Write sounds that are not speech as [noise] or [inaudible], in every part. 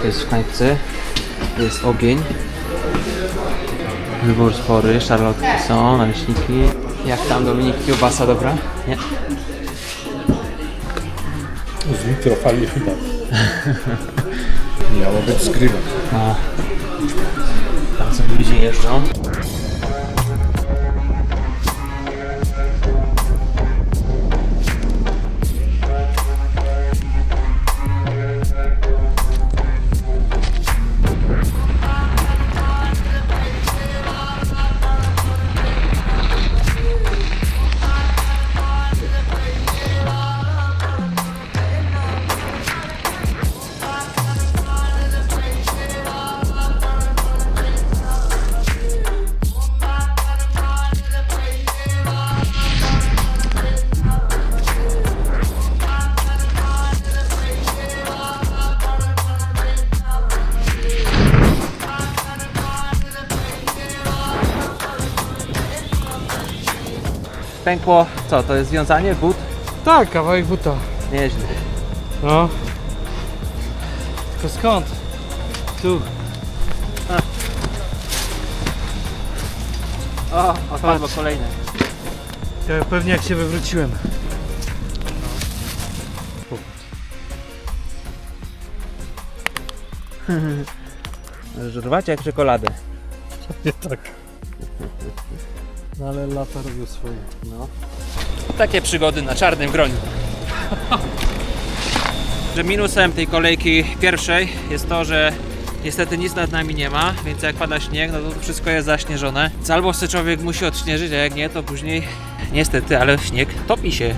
to jest w knajpce. Jest ogień. Wybór spory, szarlotki są, naleśniki. Jak tam Dominik, kiełbasa dobra? Nie? Z mikrofali chyba. [laughs] Miało być zgrywa. No. Tam sobie ludzie jeżdżą. Pękło, co, to jest związanie, but? Tak, kawałek buta. Nieźle. No. Tylko skąd? Tu. O, odpadło kolejne. Ja pewnie jak się wywróciłem. Żurwacie jak czekoladę. Nie tak. No ale lata robią swoje. No. Takie przygody na czarnym groniu. że minusem tej kolejki pierwszej jest to, że niestety nic nad nami nie ma, więc jak pada śnieg, no to wszystko jest zaśnieżone. Więc albo chce człowiek musi odśnieżyć, a jak nie, to później niestety, ale śnieg topi się.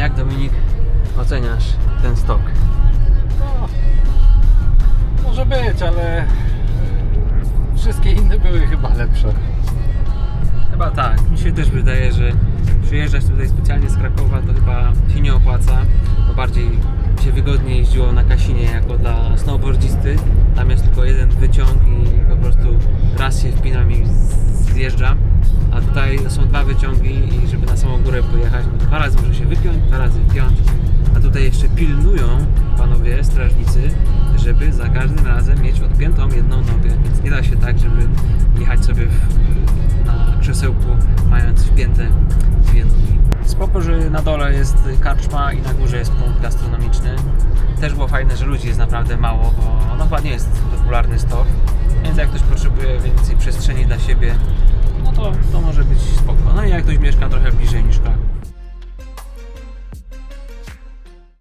Jak Dominik oceniasz ten stok? Może być, ale wszystkie inne były chyba lepsze. Chyba tak. Mi się też wydaje, że przyjeżdżać tutaj specjalnie z Krakowa to chyba się nie opłaca, bo bardziej się wygodnie jeździło na Kasinie jako dla snowboardzisty. Tam jest tylko jeden wyciąg i po prostu raz się wpinam i zjeżdżam. A tutaj są dwa wyciągi i żeby na samą górę pojechać, no dwa razy może się wypiąć, dwa razy wpiąć. A tutaj jeszcze pilnują panowie strażnicy, żeby za każdym razem mieć odpiętą jedną nogę, więc nie da się tak, żeby jechać sobie w, na krzesełku mając wpięte dwie nogi. Spoko, że na dole jest karczma i na górze jest punkt gastronomiczny. Też było fajne, że ludzi jest naprawdę mało, bo no chyba nie jest popularny stok, więc jak ktoś potrzebuje więcej przestrzeni dla siebie, no to, to może być spoko. No i jak ktoś mieszka trochę bliżej niż Kraków,